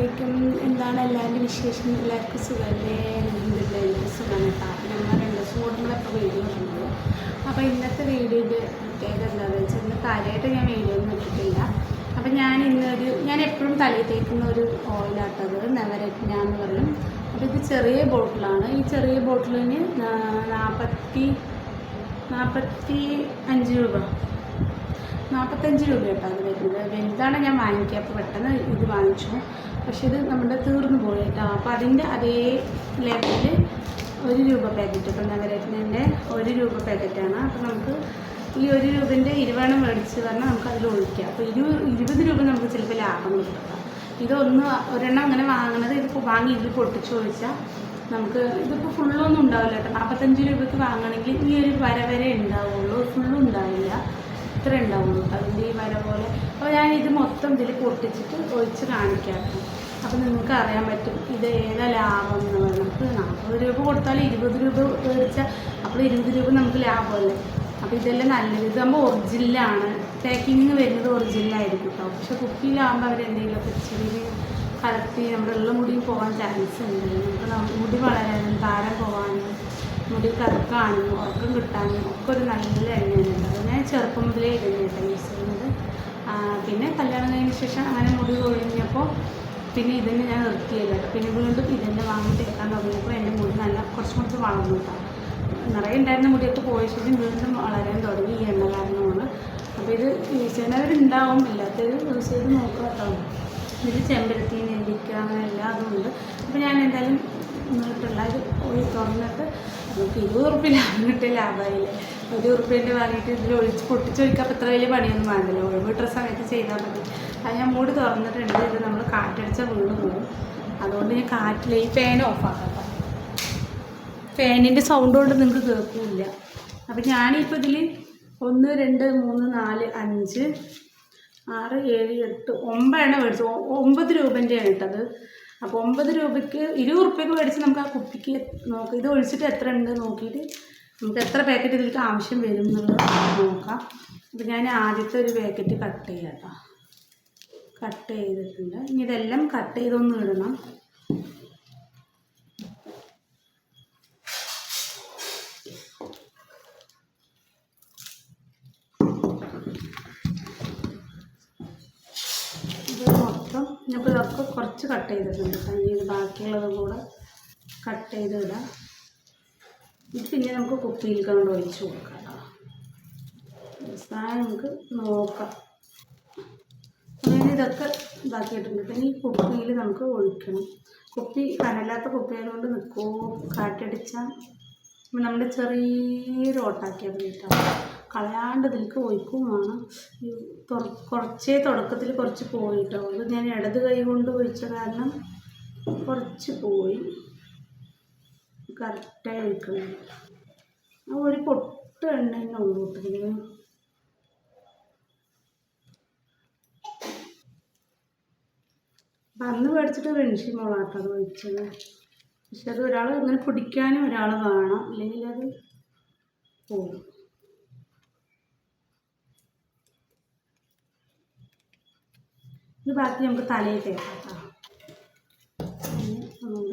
അസ്സലാമലൈക്കും എന്താണ് എല്ലാവരുടെ വിശേഷം? എല്ലാവർക്കും സുഖമല്ലേ എന്തില്ല എനിക്ക് സുഖമാണ് കേട്ടോ. നമ്മൾ രണ്ട് ദിവസം കൂടുമ്പോഴൊക്കെ വീഡിയോ ഇടുന്നത് അപ്പോൾ ഇന്നത്തെ വീഡിയോയിൽ പ്രത്യേകത എന്താണെന്ന് വെച്ചാൽ ഇന്ന് കാര്യമായിട്ട് ഞാൻ വീഡിയോ ഒന്നും ഇട്ടിട്ടില്ല. അപ്പം ഞാൻ ഇന്നൊരു ഞാൻ എപ്പോഴും തലയിൽ തേക്കുന്ന ഒരു ഓയിലാട്ടത് നവരത്ന എന്ന് പറയും. അപ്പോൾ ഇത് ചെറിയ ബോട്ടിലാണ് ഈ ചെറിയ ബോട്ടിലിന് നാൽപ്പത്തി നാൽപ്പത്തി അഞ്ച് രൂപ. നാൽപ്പത്തഞ്ച് രൂപ കേട്ടോ അത് വരുന്നത്. വലുതാണ് ഞാൻ വാങ്ങിക്കുക അപ്പോൾ പെട്ടെന്ന് ഇത് വാങ്ങിച്ചു. പക്ഷെ ഇത് നമ്മുടെ തീർന്നു പോയി കേട്ടോ അപ്പോൾ അതിന്റെ അതേ ലെവലിൽ ഒരു രൂപ പാക്കറ്റ് ഇപ്പം നവരത്നന്റെ ഒരു രൂപ പാക്കറ്റാണ് അപ്പോൾ നമുക്ക് ഈ ഒരു രൂപന്റെ ഇരുപണം മേടിച്ച് പറഞ്ഞാൽ നമുക്ക് അതിൽ ഒഴിക്കാം. അപ്പോൾ ഇരു ഇരുപത് രൂപ നമുക്ക് ചിലപ്പോൾ ലാഭം കിട്ടും ഇതൊന്ന് ഒരെണ്ണം അങ്ങനെ വാങ്ങണത് ഇതിപ്പോൾ വാങ്ങി ഇതിൽ പൊട്ടിച്ചു ഒഴിച്ചാൽ നമുക്ക് ഇതിപ്പോൾ ഫുള്ളൊന്നും ഉണ്ടാവില്ല കേട്ടോ. നാൽപ്പത്തഞ്ച് രൂപയ്ക്ക് വാങ്ങണമെങ്കിൽ ഈ ഒരു വര വരെ ഉണ്ടാവുള്ളൂ. ഇത്ര ഉണ്ടാവുള്ളൂ അതിന്റെ ഈ വര പോലെ. അപ്പോൾ ഞാൻ ഇത് മൊത്തം ഇതിൽ പൊട്ടിച്ചിട്ട് ഒഴിച്ച് കാണിക്കാം അപ്പോൾ നിങ്ങൾക്ക് അറിയാൻ പറ്റും ഇത് ഏതാ ലാഭം എന്ന് പറയുന്നത്. നമുക്ക് നാൽപ്പത് രൂപ കൊടുത്താൽ ഇരുപത് രൂപ മേടിച്ചാൽ അപ്പോൾ ഇരുപത് രൂപ നമുക്ക് ലാഭമല്ലേ? അപ്പോൾ ഇതെല്ലാം നല്ലത്. ഇതാകുമ്പോൾ ഒറിജിനലാണ്. പാക്കിങ് വരുന്നത് ഒറിജിനലായിരിക്കും കേട്ടോ. പക്ഷെ കുപ്പിയിലാകുമ്പോൾ അവർ എന്തെങ്കിലും ഇച്ചിരി കലർത്തി നമ്മുടെ ഉള്ള മുടിയും പോകാൻ ചാൻസ് ഉണ്ട്. നമുക്ക് മുടി വളരാനും താരം പോകാനും മുടി കറുക്കാനും ഉറക്കം കിട്ടാനും ഒക്കെ ഒരു നല്ല എണ്ണയാണ് അത് ഞാൻ ചെറുപ്പം മുതലേ ഇടുന്നേട്ടോ യൂസ് ചെയ്യുന്നത്. പിന്നെ കല്യാണം കഴിഞ്ഞ ശേഷം അങ്ങനെ മുടി കൊഴിഞ്ഞപ്പോൾ പിന്നെ ഇതിനെ ഞാൻ നിർത്തിയില്ല കേട്ടോ. പിന്നെ വീണ്ടും ഇതിന്റെ വാങ്ങി തേക്കാൻ തുടങ്ങിയപ്പോൾ എന്റെ മുടി നല്ല കുറച്ചും കൂടി വളർന്നു കേട്ടോ. നിറയെ ഉണ്ടായിരുന്ന മുടിയൊക്കെ പോയ ശേഷം വീണ്ടും വളരാൻ തുടങ്ങി ഈ എണ്ണ കാരണമാണ്. അപ്പോൾ ഇത് യൂസ് ചെയ്യുന്നവരുണ്ടാവും ഇല്ലാത്തവർ യൂസ് ചെയ്ത് നോക്കുക കേട്ടോ. ഇതിൽ ചെമ്പരത്തി നെല്ലിക്ക അങ്ങനെ എല്ലാതും ഉണ്ട്. അപ്പോൾ ഞാൻ എന്തായാലും ഇത് പോയി തുറന്നിട്ട് നമുക്ക് ഇരുപത് ഉറുപ്പ്യ ലാഭം കിട്ടിയ ലാഭമായില്ലേ. ഒരു ഉറുപ്പ്യന്റെ വാങ്ങിയിട്ട് ഇതിൽ ഒഴിച്ച് പൊട്ടിച്ച് ഒഴിക്കാൻ ഇത്ര വലിയ പണിയൊന്നും വേണ്ടല്ലോ. ഒഴിവിട്ട സമയത്ത് ചെയ്താൽ മതി. അത് ഞാൻ മൂടി തുറന്നിട്ടുണ്ട്. ഇത് നമ്മൾ കാറ്റടിച്ചാൽ വീണ് പോകും. അതുകൊണ്ട് ഞാൻ കാറ്റിലെ ഈ ഫാൻ ഓഫാക്കാം ഫാനിന്റെ സൗണ്ട് കൊണ്ട് നിങ്ങൾക്ക് കേൾക്കില്ല. അപ്പം ഞാനിപ്പോൾ ഇതിൽ ഒന്ന് രണ്ട് മൂന്ന് നാല് അഞ്ച് ആറ് ഏഴ് എട്ട് ഒമ്പതാണ് മേടിച്ചത്. ഒമ്പത് രൂപന്റെയാണ് ഇട്ടത്. അപ്പോൾ ഒമ്പത് രൂപയ്ക്ക് ഇരുപത് റുപ്യക്ക് മേടിച്ച് നമുക്ക് ആ കുപ്പിക്ക് നോക്കാം ഇത് ഒഴിച്ചിട്ട് എത്ര ഉണ്ട് നോക്കിയിട്ട് നമുക്ക് എത്ര പാക്കറ്റ് ഇതിലേക്ക് ആവശ്യം വരും എന്നുള്ളത് നോക്കാം. അപ്പോൾ ഞാൻ ആദ്യത്തെ ഒരു പാക്കറ്റ് കട്ട് ചെയ്യാം കേട്ടോ. കട്ട് ചെയ്തിട്ടുണ്ട്. ഇനി ഇതെല്ലാം കട്ട് ചെയ്തൊന്ന് ഇടണം ഇത് ഇപ്പോൾ ഇതൊക്കെ കുറച്ച് കട്ട് ചെയ്തിട്ടുണ്ട്. ഇനി ഇത് ബാക്കിയുള്ളത് കൂടെ കട്ട് ചെയ്ത് ഇടാം ഇത് പിന്നെ നമുക്ക് കുപ്പിയിൽ അങ്ങോട്ട് ഒഴിച്ച് കൊടുക്കാം അവസാനം നമുക്ക് നോക്കാം. അങ്ങനെ ഇതൊക്കെ ഇതാക്കിയിട്ടുണ്ട്. പിന്നെ ഈ കുപ്പിയിൽ നമുക്ക് ഒഴിക്കണം. കുപ്പി കനലാത്ത കുപ്പിയായതുകൊണ്ട് നിൽക്കുമോ കാറ്റടിച്ചാൽ നമ്മുടെ ചെറിയൊരു ഓട്ടാക്കിയാൽ മതി കേട്ടോ കളയാണ്ട് ഇതിലേക്ക് ഒഴിക്കും വേണം. കുറച്ചേ തുടക്കത്തിൽ കുറച്ച് പോയിട്ടോ അത് ഞാൻ ഇടത് കൈ കൊണ്ട് ഒഴിച്ച കാരണം കുറച്ച് പോയി. കറക്റ്റായി ഒഴിക്കണം. ഒരു പൊട്ട് എണ്ണ തന്നെ ഉള്ളൂ കേട്ടോ അപ്പം അന്ന് മേടിച്ചിട്ട് വെൺഷി മോളാട്ടോ ഒഴിച്ചത്. പക്ഷെ അത് ഒരാൾ ഇങ്ങനെ പൊടിക്കാനും ഒരാൾ വേണം. അല്ലെങ്കിൽ അത് പോകും ഇത് ബാക്കി നമുക്ക് തലയിൽ തേക്കാം അങ്ങനെ നമ്മൾ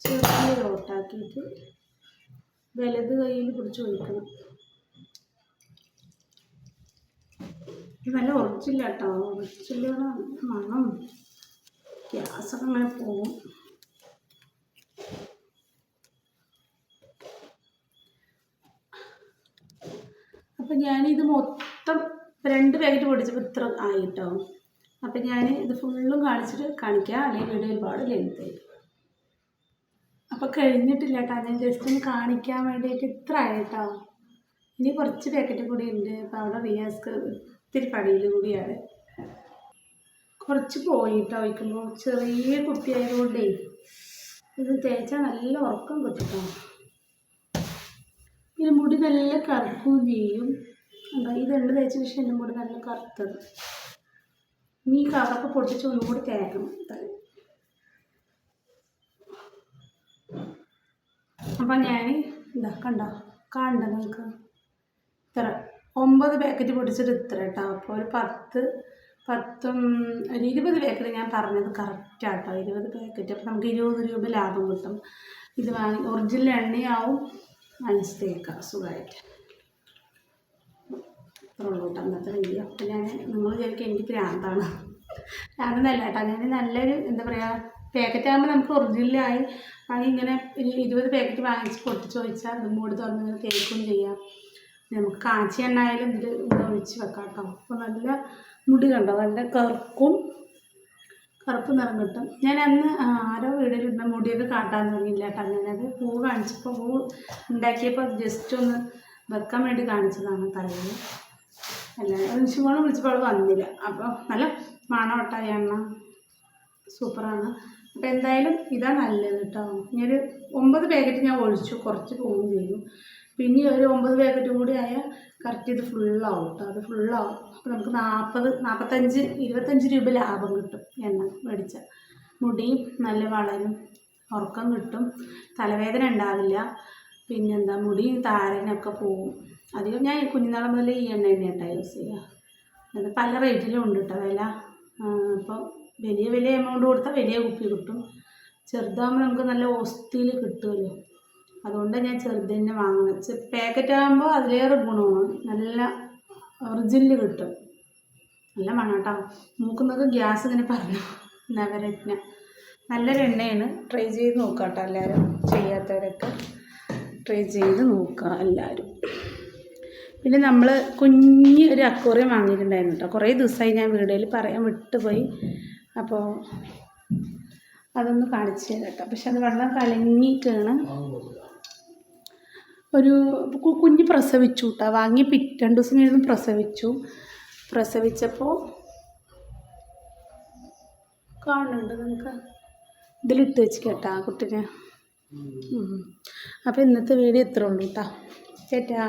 ചെറിയ റോട്ടാക്കിയിട്ട് വലത് കയ്യിൽ പിടിച്ച് ഒഴിക്കണം. ഇത് നല്ല ഉറച്ചില്ല കേട്ടോ. ഉറച്ചില്ല മണം. ഗ്യാസൊക്കെ അങ്ങനെ പോകും അപ്പം ഞാനിത് മൊത്തം രണ്ട് പാക്കറ്റ് പൊടിച്ചപ്പോൾ ഇത്ര ആയിട്ടോ. അപ്പം ഞാൻ ഇത് ഫുള്ളും കാണിച്ചിട്ട് കാണിക്കാം. അല്ലെങ്കിൽ വീഡിയോ ഒരുപാട് ലെങ്ത് ആയി. അപ്പം കഴിഞ്ഞിട്ടില്ല കേട്ടോ ഞാൻ ജസ്റ്റ് ഒന്ന് കാണിക്കാൻ വേണ്ടിയിട്ട് ഇത്ര ആയിട്ടോ. ഇനി കുറച്ച് പാക്കറ്റ് കൂടി ഉണ്ട് അപ്പോൾ അവിടെ റിയാസ്ക്ക് ഇത്തിരി പടിയിൽ കൂടിയാണ്. കുറച്ച് പോയിട്ടോ വയ്ക്കുമ്പോൾ ചെറിയ കുട്ടിയായതുകൊണ്ടേ. ഇത് തേച്ചാൽ നല്ല ഉറക്കം കിട്ടുട്ടോ പിന്നെ മുടി നല്ല കറുക്കുകയും ചെയ്യും. എന്താ ഈ രണ്ട് തേച്ച ശേഷം എന്റെ മുടി നല്ല കറുത്തത്. ഇനി ഈ കറൊക്കെ പൊട്ടിച്ച് ഒന്നും കൂടി തേക്കണം. അപ്പം ഞാൻ ഇതാ കണ്ടോ? കണ്ട നിങ്ങൾക്ക്? ഇത്ര. ഒമ്പത് പാക്കറ്റ് പൊടിച്ചിട്ട് ഇത്ര കേട്ടോ. അപ്പോൾ ഒരു പത്ത് പത്തും ഒരു ഇരുപത് പാക്കറ്റ് ഞാൻ പറഞ്ഞത് കറക്റ്റാട്ടോ ഇരുപത് പാക്കറ്റ് അപ്പോൾ നമുക്ക് ഇരുപത് രൂപ ലാഭം കിട്ടും. ഇത് വാങ്ങി ഒറിജിനൽ എണ്ണയാവും. തേക്കാം. സുഖമായിട്ട് അത്രേ ഉള്ളൂ കേട്ടോ അന്നത്തെ വീഡിയോ അപ്പം ഞാൻ നിങ്ങൾ വിചാരിക്കും എനിക്ക് ഭ്രാന്താണ്. ഭ്രാന്തെന്നല്ല കേട്ടോ. ഞാൻ നല്ലൊരു എന്താ പറയുക പാക്കറ്റ് ആകുമ്പോൾ നമുക്ക് ഒറിജിനലായി വാങ്ങി ഇങ്ങനെ ഇരുപത് പാക്കറ്റ് വാങ്ങിച്ച് പൊട്ടിച്ച് ചോദിച്ചാൽ അതും കൂടി തുറന്ന് ഇങ്ങനെ തേക്കും ചെയ്യാം. നമുക്ക് കാച്ചി എണ്ണായാലും ഇത് ഒഴിച്ച് വെക്കാം കേട്ടോ. അപ്പോൾ നല്ല മുടി കണ്ടോ? നല്ല കറുക്കും കറുപ്പ് നിറം കിട്ടും. ഞാൻ അന്ന് ആരോ വീടിലിരുന്ന മുടിയൊക്കെ കാട്ടാൻ തുടങ്ങിയില്ല കേട്ടോ. ഞാനത് പൂ കാണിച്ചപ്പോൾ പൂ ഉണ്ടാക്കിയപ്പോൾ ജസ്റ്റ് ഒന്ന് വെക്കാൻ വേണ്ടി കാണിച്ചതാണ് തലയിൽ അല്ല നിമിഷമോളം വിളിച്ചപ്പോൾ വന്നില്ല. അപ്പോൾ നല്ല മണവട്ടായ എണ്ണ സൂപ്പറാണ്. അപ്പോൾ എന്തായാലും ഇതാ നല്ലത് കേട്ടോ. ഇനിയൊരു ഒമ്പത് പാക്കറ്റ് ഞാൻ ഒഴിച്ചു. കുറച്ച് പോകുകയും ചെയ്യും പിന്നെ ഒരു ഒമ്പത് പാക്കറ്റ് കൂടി ആയാൽ കറക്റ്റ് ഇത് ഫുള്ളാവും കേട്ടോ. അത് ഫുള്ളാവും അപ്പോൾ നമുക്ക് നാൽപ്പത് നാൽപ്പത്തഞ്ച് ഇരുപത്തഞ്ച് രൂപ ലാഭം കിട്ടും എണ്ണ മേടിച്ച മുടിയും നല്ല വളരും. ഉറക്കം കിട്ടും. തലവേദന ഉണ്ടാവില്ല. പിന്നെന്താ മുടി താരനൊക്കെ പോവും. അധികം ഞാൻ കുഞ്ഞുനാളെ മുതൽ ഈ എണ്ണ തന്നെ കേട്ടോ യൂസ് ചെയ്യുക അത് പല റേറ്റിലും ഉണ്ട് കേട്ടോ വില. അപ്പോൾ വലിയ വലിയ എമൗണ്ട് കൊടുത്താൽ വലിയ കുപ്പി കിട്ടും. ചെറുതാകുമ്പോൾ നമുക്ക് നല്ല ഓസ്തിയിൽ കിട്ടുമല്ലോ അതുകൊണ്ട് ഞാൻ ചെറുത് തന്നെ വാങ്ങുന്നത് പാക്കറ്റ് ആകുമ്പോൾ അതിലേറെ ഗുണമാണ്. നല്ല ഒറിജിനൽ കിട്ടും. നല്ല മണം കേട്ടോ മൂക്കുന്നൊക്കെ ഗ്യാസ് ഇങ്ങനെ പറഞ്ഞു നവരത്ന. നല്ലൊരു എണ്ണയാണ്. ട്രൈ ചെയ്ത് നോക്കാം കേട്ടോ എല്ലാവരും ചെയ്യാത്തവരൊക്കെ. ട്രൈ ചെയ്ത് നോക്കുക എല്ലാവരും പിന്നെ നമ്മൾ കുഞ്ഞ് ഒരു അക്വറിയം വാങ്ങിയിട്ടുണ്ടായിരുന്നു കേട്ടോ കുറേ ദിവസമായി ഞാൻ വീഡിയോയിൽ പറയാൻ വിട്ടുപോയി. അപ്പോൾ അതൊന്ന് കാണിച്ചു തരാം കേട്ടോ പക്ഷെ അത് വെള്ളം കലങ്ങിയിട്ടാണ് ഒരു കുഞ്ഞ് പ്രസവിച്ചു കേട്ടോ വാങ്ങി പിറ്റ് ദിവസം കഴിഞ്ഞ് പ്രസവിച്ചു. പ്രസവിച്ചപ്പോൾ കാണുന്നുണ്ട് നിങ്ങൾക്ക് ഇതിലിട്ട് വെച്ച് കേട്ടാ കുട്ടീനെ. അപ്പോൾ ഇന്നത്തെ വീഡിയോ ഇത്രേ ഉള്ളൂ കേട്ടോ ചേട്ടാ.